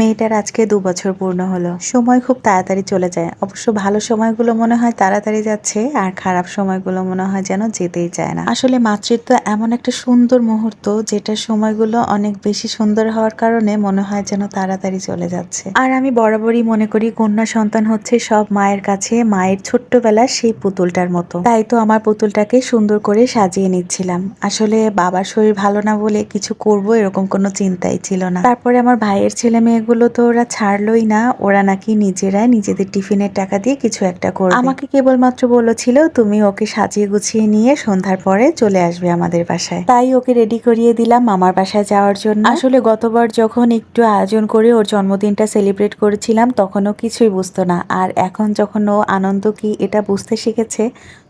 মেয়েটার আজকে দু বছর পূর্ণ হলো। সময় খুব তাড়াতাড়ি চলে যায়। অবশ্য ভালো সময়গুলো মনে হয় তাড়াতাড়ি যাচ্ছে, আর খারাপ সময়গুলো মনে হয় যেন যেতেই চায় না। আসলে মাতৃত্ব এমন একটা সুন্দর মুহূর্ত যেটা সময়গুলো অনেক বেশি সুন্দর হওয়ার কারণে মনে হয় যেন তাড়াতাড়ি চলে যাচ্ছে। আর আমি বরাবরই মনে করি, কন্যা সন্তান হচ্ছে সব মায়ের কাছে, মায়ের ছোট্টবেলার সেই পুতুলটার মতো। তাই তো আমার পুতুলটাকে সুন্দর করে সাজিয়ে নিচ্ছিলাম। আসলে বাবার শরীর ভালো না বলে কিছু করব এরকম কোনো চিন্তাই ছিল না। তারপরে আমার ভাইয়ের ছেলে মেয়েগুলো তো ওরা ছাড়লোই না। ওরা নাকি নিজেরাই নিজেদের টিফিনের টাকা দিয়ে কিছু একটা করবে। আমাকে কেবলমাত্র বলেছিল, তুমি ওকে সাজিয়ে গুছিয়ে নিয়ে সন্ধ্যার পরে চলে আসবে আমাদের বাসায়। তাই ওকে রেডি করিয়ে দিলাম মামার বাসায় যাওয়ার জন্য। আসলে গতবার যখন একটু আয়োজন করে ওর জন্মদিনটা সেলিব্রেট করেছিলাম, তখনও কিছুই বুঝতো না। আর এখন যখন ও আনন্দ কি এটা বুঝতে শিখেছে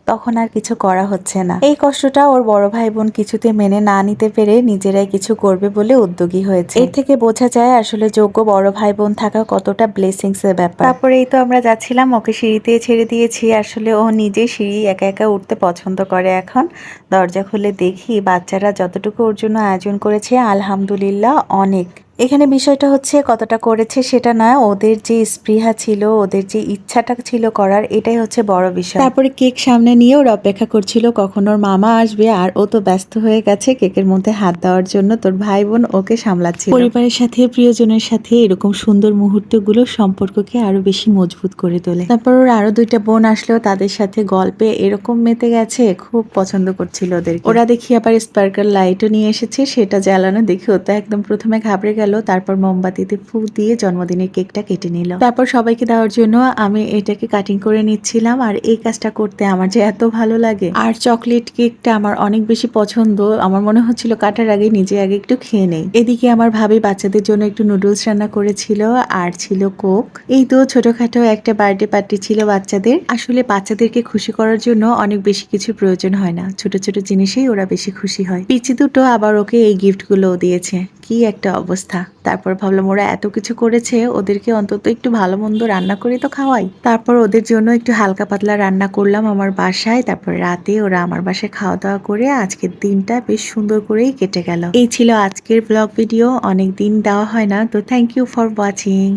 তখন আর কিছু করা হচ্ছে না। এই কষ্টটা ওর বড় ভাই বোন কিছুতে মেনে না নিতে পেরে নিজেরাই কিছু করবে বলে উদ্যোগী হয়েছে। এর থেকে বোঝা যায় আসলে যোগ্য বড় ভাই বোন থাকা কতটা ব্লেসিংস এর ব্যাপার। তারপরে এই তো আমরা যাচ্ছিলাম, ওকে সিঁড়িতে ছেড়ে দিয়েছি। আসলে ও নিজে সিঁড়ি একা একা উঠতে পছন্দ করে এখন। দরজা খুলে দেখি বাচ্চারা যতটুকু ওর জন্য আয়োজন করেছে, আলহামদুলিল্লাহ, অনেক। এখানে বিষয়টা হচ্ছে কতটা করেছে সেটা না ওদের যে স্পৃহা ছিল ওদের যে ইচ্ছাটা ছিল করার এটাই হচ্ছে বড় বিষয়। তারপরে কেক সামনে নিয়ে ওর অপেক্ষা করছিল কখন ওর মামা আসবে আর ও তো ব্যস্ত হয়ে গেছে কেকের মধ্যে হাত দেওয়ার জন্য তোর ভাই বোন ওকে সামলাচ্ছে পরিবারের সাথে প্রিয়জনের সাথে এরকম সুন্দর মুহূর্তগুলো সম্পর্ককে আরও বেশি মজবুত করে তোলে। তারপর ওর আরও দুইটা বোন আসলেও তাদের সাথে গল্পে এরকম মেতে গেছে খুব পছন্দ করছিল ওদের ওরা দেখি আবার স্পার্কার লাইটও নিয়ে এসেছে সেটা জ্বালানো দেখি ও তো একদম প্রথমে ঘাবড়ে গেল। তারপর মোমবাতিতে ফু দিয়ে জন্মদিনের কেকটা কেটে নিল। তারপর সবাইকে দেওয়ার জন্য আমি এটাকে কাটিং করে নিচ্ছিলাম, আর এই কাজটা করতে আমার যে এত ভালো লাগে। আর চকলেট কেকটা আমার অনেক বেশি পছন্দ। আমার মনে হচ্ছিল কাটার আগে নিজে আগে একটু খেয়ে নেই। এদিকে আমার ভাবি বাচ্চাদের জন্য একটু নুডলস রান্না করেছিল, আর ছিল কোক এই তো ছোটখাটো একটা বার্থডে পার্টি ছিল বাচ্চাদের। আসলে বাচ্চাদেরকে খুশি করার জন্য অনেক বেশি কিছু প্রয়োজন হয় না। ছোট ছোট জিনিসেই ওরা বেশি খুশি হয়। পিচি দুটো আবার ওকে এই গিফটগুলো দিয়েছে। কি একটা অবস্থা তারপর ভাবলাম ওরা এত কিছু করেছে, ওদেরকে অন্তত একটু ভালো মন্দ রান্না করে তো খাওয়াই। তারপর ওদের জন্য একটু হালকা পাতলা রান্না করলাম আমার বাসায়। তারপর রাতে ওরা আমার বাসায় খাওয়া দাওয়া করে আজকের দিনটা বেশ সুন্দর করেই কেটে গেল। এই ছিল আজকের ব্লগ ভিডিও অনেক দিন দেওয়া হয় না, তো থ্যাংক ইউ ফর ওয়াচিং